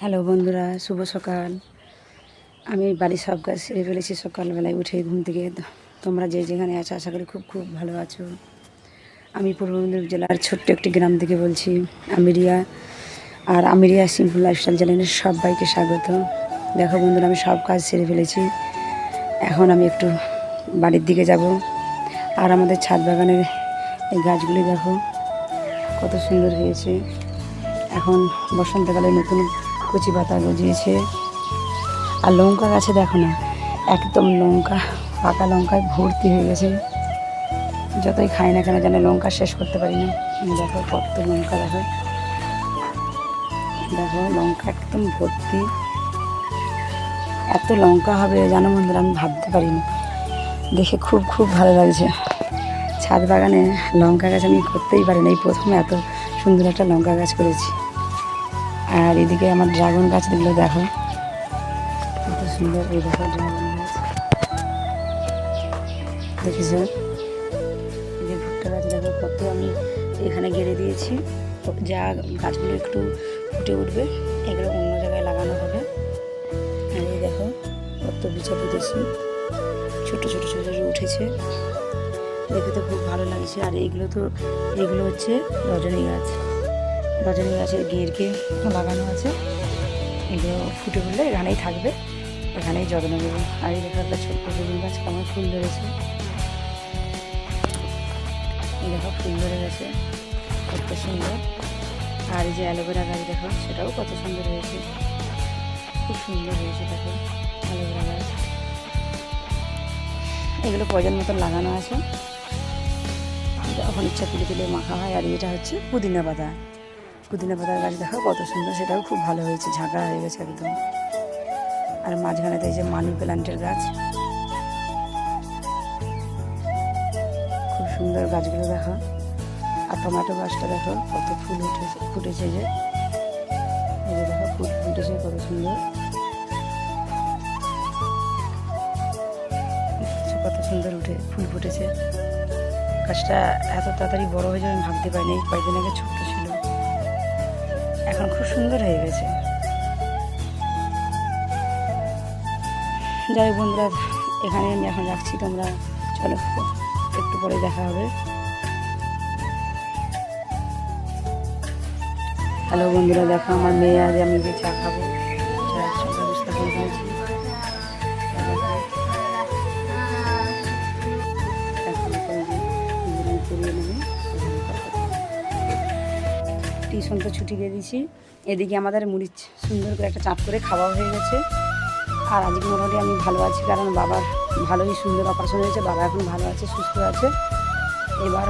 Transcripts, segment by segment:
Hello বন্ধুরা, শুভ সকাল। আমি বাড়ির সব কাজ সেরে ফেলেছি, সকালবেলায় উঠে ঘুম থেকে তোমরা যে যেখানে আছো আশা করি খুব খুব ভালো আছো। আমি পূর্ব মেদিনীপুর জেলার ছোট্ট একটি গ্রাম থেকে বলছি, আমিরিয়া। আর আমিরিয়া সিম্পল লাইফস্টাইল চ্যানেলের সবাইকে স্বাগত। দেখো বন্ধুরা, আমি সব কাজ সেরে ফেলেছি। এখন আমি একটু বাড়ির দিকে যাব। আর আমাদের ছাদ বাগানের এই গাছগুলি দেখো, কত সুন্দর হয়েছে। এখন বসন্তকালে নতুন কচি পাতা গজিয়েছে। আর লঙ্কা গাছে দেখো না, একদম লঙ্কা, পাকা লঙ্কায় ভর্তি হয়ে গেছে। যতই খাই না কেন যেন লঙ্কা শেষ করতে পারি না। দেখো কত লঙ্কা দেখো। দেখো লঙ্কা একদম ভর্তি। এত লঙ্কা হবে জানো বন্ধুরা, আমি ভাবতে পারিনি। দেখে খুব খুব ভালো লাগছে। ছাদ বাগানে লঙ্কা গাছ আমি করতেই পারিনি। এই প্রথমে এত সুন্দর একটা লঙ্কা গাছ করেছি। আর এদিকে আমার ড্রাগন গাছগুলো দেখো। কত সুন্দর এই দেখো ড্রাগন গাছ। দেখিস? যে ভুট্টা গাছ, দেখো কত আমি এখানে গেড়ে দিয়েছি। যা গাছগুলো একটু ফুটে উঠবে, এগুলো অন্য জায়গায় লাগানো হবে। আর এই দেখো, কত বিছা পুঁতেছি ছোটো ছোটো ছোটো ছোটো উঠেছে। দেখে তো খুব ভালো লাগছে। আর এইগুলো তো, এগুলো হচ্ছে রজনী গাছ রজনী গাছের গিরকে লাগানো আছে। এগুলো ফুটে উঠলে এখানেই থাকবে। এখানেই যত্ন নেব। আর এই দেখো একটা ছোট্ট বেগুন গাছ কেমন ফুল ধরেছে। এই দেখো ফুল ধরে গেছে, কত সুন্দর। আর এই যে অ্যালোভেরা গাছ দেখো, সেটাও কত সুন্দর হয়েছে। খুব সুন্দর হয়েছে দেখো অ্যালোভেরা গাছ। এগুলো প্রয়োজন মতন লাগানো আছে। যখন ইচ্ছা তুলে তুলে মাখা হয়, আর এটা হচ্ছে পুদিনা পাতা। পুদিনা পাতার গাছ দেখো কত সুন্দর, সেটাও খুব ভালো হয়েছে ঝাঁকা হয়ে গেছে একদম। আর মাঝখানে এই যে মানি প্ল্যান্টের গাছ। খুব সুন্দর গাছগুলো দেখো। আর টমেটো গাছটা দেখো, কত ফুল উঠেছে ফুটেছে যে। দেখো, ফুল ফুটেছে কত সুন্দর। কত সুন্দর উঠে, ফুল ফুটেছে। গাছটা এত তাড়াতাড়ি বড় হয়ে যাবে আমি ভাবতে পারিনি, কয়েকদিন আগে ছোট্ট এখন খুব সুন্দর হয়ে গেছে। যাই বন্ধুরা, এখানে আমি এখন রাখছি, তোমরা চলো একটু পরে দেখা হবে। হ্যালো বন্ধুরা, দেখো আমার মেয়ে, আজ আমি যে চা খাব। চা সব ব্যবস্থা করে ফেলছি। টিউশন তো ছুটি দিয়ে দিয়েছি। এদিকে আমাদের মুড়ি সুন্দর করে একটা চাপ করে খাওয়া হয়ে গেছে। আর আজকে মোটামুটি আমি ভালো আছি, কারণ বাবার ভালোই সুন্দর অপারেশন হয়েছে, বাবা এখন ভালো আছে, সুস্থ আছে। এবার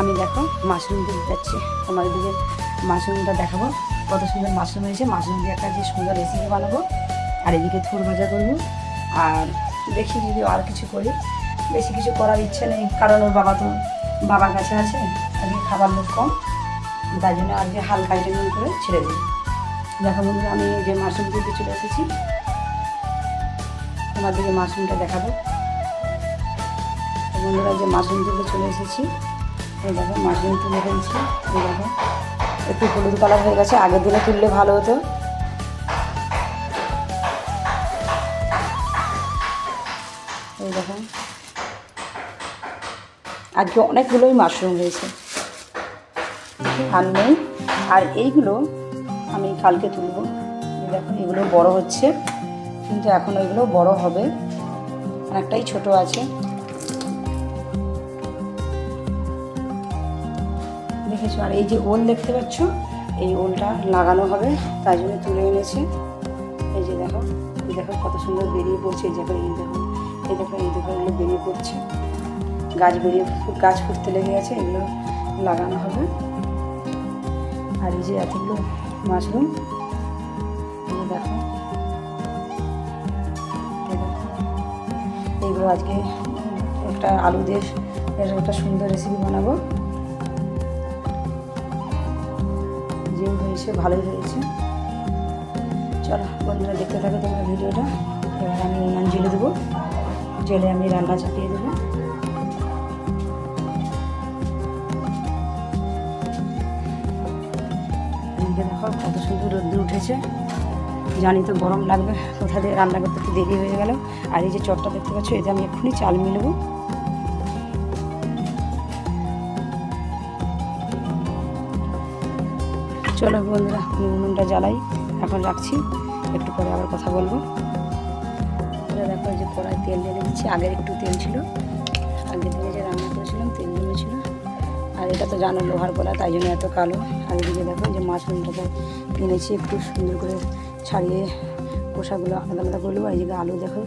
আমি দেখো মাশরুম তুলতে যাচ্ছি তোমার দিকে মাশরুমটা দেখাবো, কত সুন্দর মাশরুম হয়েছে। মাশরুম দিয়ে একটা যে সুন্দর রেসিপি বানাবো। আর এদিকে থোর ভাজা করব। আর দেখি যদি আর কিছু করি। বেশি কিছু করার ইচ্ছে নেই, কারণ ওর বাবা তো বাবার কাছে আছে আজকে খাবার লোক কম। তাই জন্য আজকে হালকা আইটেম করে ছেড়ে দিই। দেখো বন্ধুরা, আমি যে মাশরুম তুলতে চলে এসেছি। তোমার দিকে মাশরুমটা দেখাবো। বন্ধুরা যে মাশরুম তুলতে চলে এসেছি। এই দেখো, মাশরুম তুলে ফেলছি। এই দেখো, একটু হলুদ কালার হয়ে গেছে, আগের দিনে তুললে ভালো হতো। এই দেখো, আজকে অনেকগুলোই মাশরুম হয়েছে। আর নেই। আর এইগুলো আমি কালকে তুলব। দেখো, এগুলো বড় হচ্ছে। কিন্তু এখন এগুলো বড় হবে। অনেকটাই ছোট আছে। দেখেছ? আর এই যে ওল দেখতে পাচ্ছ, এই ওলটা লাগানো হবে। তাই জন্য তুলে এনেছে। এই যে দেখো, এই দেখো কত সুন্দর বেরিয়ে পড়ছে। এই দেখো এই দেখো এই দেখো এই দেখো, এগুলো বেরিয়ে পড়ছে। গাছ বেরিয়ে, গাছ ফুটতে লেগে গেছে। এগুলো লাগানো হবে। আর এই যে এতগুলো মাশরুম দেখো। এইগুলো আজকে একটা আলু দিয়ে একটা সুন্দর রেসিপি বানাবো। যে হয়েছে, ভালোই হয়েছে। চলো, বন্ধুরা দেখতে থাকো তোমরা ভিডিওটা। এবার আমি জেলে দেবো। জেলে আমি রান্না চাপিয়ে দেবো। দেখো কত সুন্দর রোদ্দুর উঠেছে। জানি তো গরম লাগবে, কোথা দিয়ে রান্না করতে একটু দেরি হয়ে গেল। আর এই যে চটটা দেখতে পাচ্ছ এতে আমি এক্ষুনি চাল মিলবো। চলো বন্ধুরা, আমি উনুনটা জ্বালাই, এখন রাখছি। একটু পরে আবার কথা বলব। দেখো যে কড়াই তেল ঢেলে দিচ্ছি আগের একটু তেল ছিল। আগের দিনে যে রান্না করেছিলাম, তেল ছিল আর এটা তো জানো, লোহার গলা, তাই জন্য এত কালো। আর এদিকে দেখো যে মাশরুমটাকে এনেছি একটু সুন্দর করে ছাড়িয়ে কোষাগুলো আলাদা আলাদা করলেও এইদিকে আলু দেখো,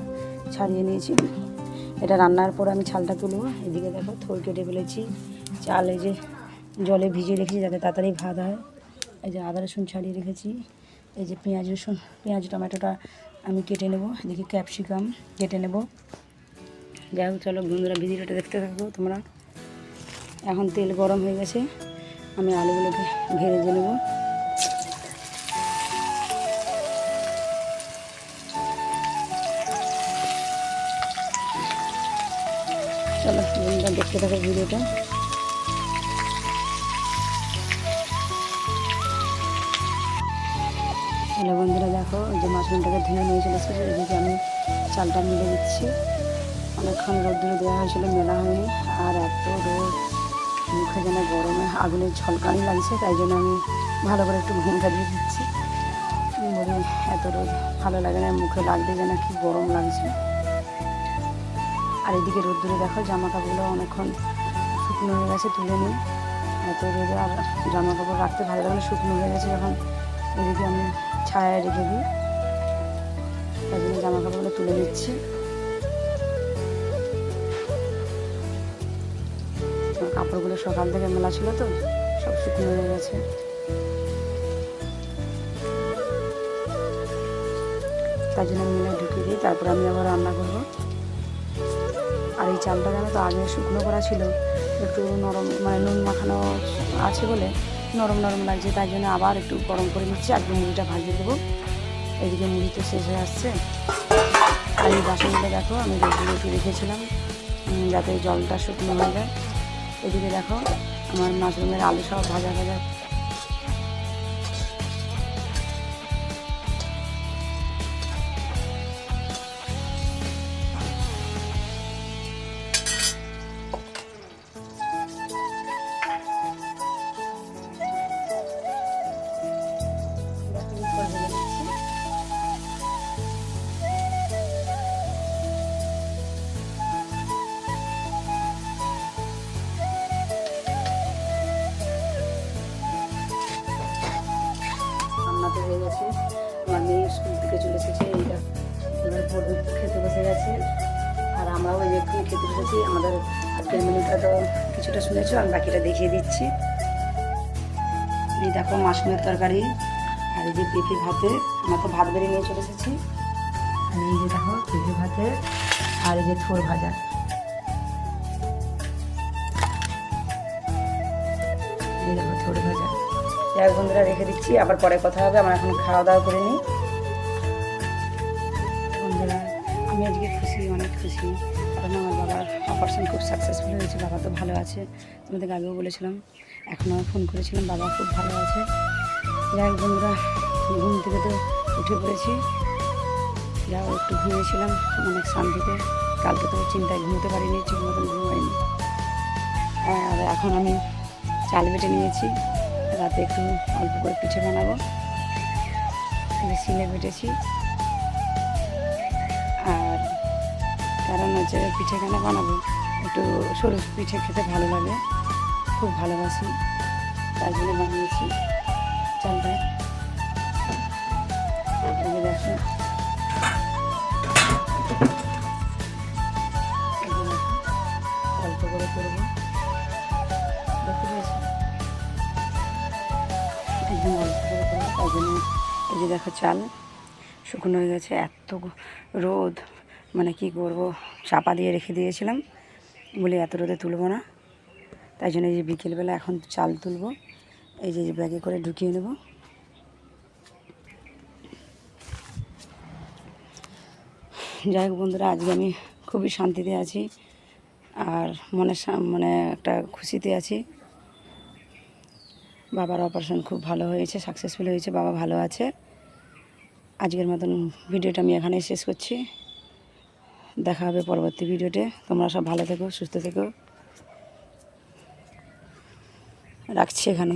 ছাড়িয়ে নিয়েছি। এটা রান্নার পর আমি ছালটা তুলবো এদিকে দেখো থোর কেটে ফেলেছি। চাল এই যে জলে ভিজিয়ে রেখেছি যাতে তাড়াতাড়ি ভাত হয়। এই যে আদা রসুন ছাড়িয়ে রেখেছি। এই যে পেঁয়াজ রসুন, পেঁয়াজ, টমেটোটা আমি কেটে নেব। এদিকে ক্যাপসিকাম কেটে নেব। যাই হোক, চলো বন্ধুরা, ভিডিওটা দেখতে থাকব তোমরা। এখন তেল গরম হয়ে গেছে। আমি আলুগুলোকে ভেজে নেব। চলো বন্ধুরা, দেখতে থাকো ভিডিওটা। হ্যালো বন্ধুরা, দেখো যে মাশরুমটাকে ধুয়ে নিয়ে চলে এদিকে আমি চালটা মিলে দিচ্ছি। অনেকক্ষণ রোদ্দুরে দেওয়া হয়েছিল, মেলা হয়নি। আর এত রোদ। মুখে যেন গরমে আগুনের ঝলকানি লাগছে, তাই জন্য আমি ভালো করে একটু ঘুমটা দিয়ে দিচ্ছি। বলি, এত রোদ, ভালো লাগে না, মুখে লাগবে যেন কি গরম লাগছে। আর এদিকে রোদ্দুরে দেখো জামা কাপড়গুলো অনেকক্ষণ শুকনো হয়ে গেছে, তুলে নিই। এত রোদে, আর জামা কাপড় রাখতে ভালো লাগে শুকনো হয়ে গেছে যখন এদিকে আমি ছায়া রেখে দিই। তাই জন্য জামা কাপড়গুলো তুলে নিচ্ছি। কাপড়গুলো সকাল থেকে মেলা ছিল তো, সব শুকনো হয়ে গেছে। তাই জন্য মিলে ঢুকিয়ে দিই, তারপর আমি আবার রান্না করব। আর এই চালটা জানো তো, আগে শুকনো করা ছিল, একটু নরম মানে নুন মাখানো আছে বলে, নরম নরম লাগছে তাই জন্য আবার একটু গরম করে নিচ্ছি আগে মুড়িটা ভাজিয়ে দেবো। এদিকে মুড়ি তো শেষ হয়ে আসছে। আর এই বাসনগুলো দেখো, আমি রেখেছিলাম যাতে জলটা শুকনো হয়ে যায়। এদিকে দেখো আমার মাশরুমের আলু সব ভাজা ভাজা আজকের মেনুটা তো কিছুটা শুনেছো আমি বাকিটা দেখিয়ে দিচ্ছি। এই দেখো মাশরুমের তরকারি আর এই যে পেঁপে ভাতে আমরা তো ভাত বেড়ে নিয়ে চলে এসেছি। আর এই যে দেখো পেঁপে ভাতে আর এই যে থোর ভাজা। এই দেখো থোর ভাজা। যাই বন্ধুরা রেখে দিচ্ছি আবার পরে কথা হবে আমার এখন খাওয়া দাওয়া করে নিই। বন্ধুরা আমি আজকে খুশি অনেক খুশি। কারণ আমার বাবার অপারেশন খুব সাকসেসফুল হয়েছে, বাবা তো ভালো আছে। তোমাদের আগেও বলেছিলাম, এখন এখনও ফোন করেছিলাম, বাবা খুব ভালো আছে। যাই হোক বন্ধুরা, ঘুম থেকে তো উঠে পড়েছি। যা হোক একটু ঘুমিয়েছিলাম অনেক শান্তিতে। কালকে তো চিন্তায় ঘুমোতে পারিনি, ঠিক মতন ঘুম হয়নি আর এখন আমি চাল বেটে নিয়েছি, রাতে একটু অল্প করে পিঠে বানাবো। শিলে বেটেছি। হচ্ছে পিঠে কেন বানাবো? একটু সরু পিঠে খেতে ভালো লাগে। খুব ভালোবাসি। তার জন্য বানিয়েছি। চালটা যে যে করে করব। করে জন্য এই যে দেখো চাল। শুকনো হয়ে গেছে। এত রোদ। মানে কি করব, চাপা দিয়ে রেখে দিয়েছিলাম। বলে এত রোদে তুলবো না। তাই জন্য এই যে বিকেলবেলা এখন চাল তুলবো, এই যে ব্যাগে করে ঢুকিয়ে নেব। যাই হোক বন্ধুরা, আজকে আমি খুবই শান্তিতে আছি আর মনে মানে একটা খুশিতে আছি। বাবার অপারেশন খুব ভালো হয়েছে সাকসেসফুল হয়েছে, বাবা ভালো আছে। আজকের মতন ভিডিওটা আমি এখানেই শেষ করছি। দেখা হবে পরবর্তী ভিডিওতে। তোমরা সব ভালো থেকো সুস্থ থেকো। রাখছি এখানে